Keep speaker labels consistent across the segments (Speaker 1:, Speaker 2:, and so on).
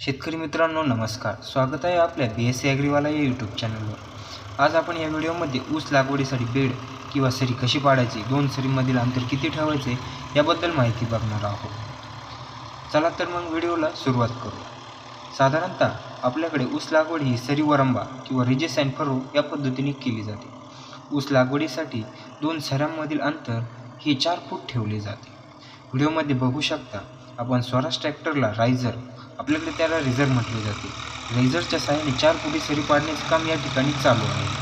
Speaker 1: शेतकरी मित्रांनो नमस्कार. स्वागत आहे आपल्या बी एस सी ॲग्रीवाला या यूट्यूब चॅनलवर आज आपण या व्हिडिओमध्ये ऊस लागवडीसाठी बेड किंवा सरी कशी पाडायची दोन सरीमधील अंतर किती ठेवायचे याबद्दल माहिती बघणार आहोत. चला तर मग व्हिडिओला सुरुवात करू. साधारणतः आपल्याकडे ऊस लागवड ही सरी वरंबा किंवा रिजेस अँड फरो या पद्धतीने केली जाते. ऊस लागवडीसाठी दोन सऱ्यांमधील अंतर हे चार फूट ठेवले जाते. व्हिडिओमध्ये बघू शकता आपण स्वराज ट्रॅक्टरला रायझर आपल्याकडे त्याला रिझर म्हटले जाते. रेझरच्या सहाय्याने चार फुटी सरी पाडण्याचे काम या ठिकाणी चालू आहे.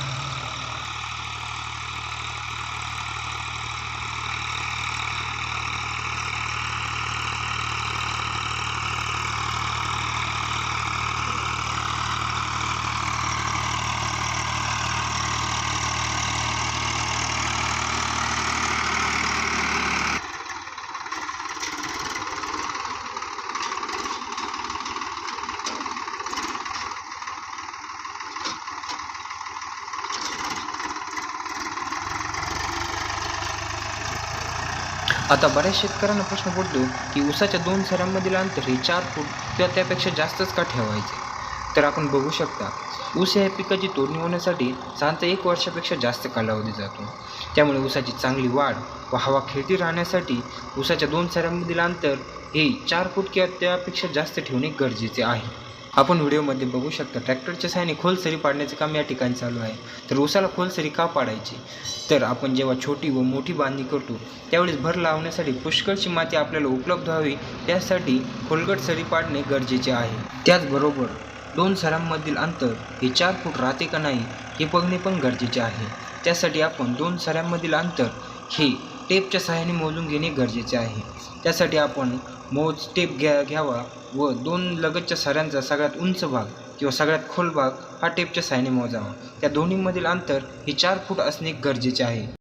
Speaker 1: आता बऱ्याच शेतकऱ्यांना प्रश्न पडतो की ऊसाच्या दोन सऱ्यांमधील अंतर हे चार फूट किंवा त्यापेक्षा जास्तच का ठेवायचे? तर आपण बघू शकता ऊस या पिकाची तोडणी होण्यासाठी साधारणतः एक वर्षापेक्षा जास्त कालावधी जातो. त्यामुळे ऊसाची चांगली वाढ व हवा खेळती राहण्यासाठी ऊसाच्या दोन सऱ्यांमधील अंतर हे चार फूट किंवा त्यापेक्षा जास्त ठेवणे गरजेचे आहे. आपण व्हिडिओमध्ये बघू शकता ट्रॅक्टरच्या साहाय्याने खोल सरी पाडण्याचे काम या ठिकाणी चालू आहे. तर ऊसाला खोल सरी का पाडायची? तर आपण जेव्हा छोटी व मोठी बांधणी करतो त्यावेळेस भर लावण्यासाठी पुष्कळची माती आपल्याला उपलब्ध व्हावी त्यासाठी खोलगट सरी पाडणे गरजेचे आहे. त्याचबरोबर दोन सऱ्यांमधील अंतर हे चार फूट राहते का नाही हे बघणे पण गरजेचे आहे. त्यासाठी आपण दोन सऱ्यांमधील अंतर हे टेपच्या सहाय्याने मोजून घेणे गरजेचे आहे. त्यासाठी आपण मोज टेप घ्या घ्यावा व दोन लगतच्या सऱ्यांचा सगळ्यात उंच भाग किंवा सगळ्यात खोल भाग हा टेपच्या सहाय्याने मोजावा. त्या दोन्हीमधील अंतर हे चार फूट असणे गरजेचे आहे.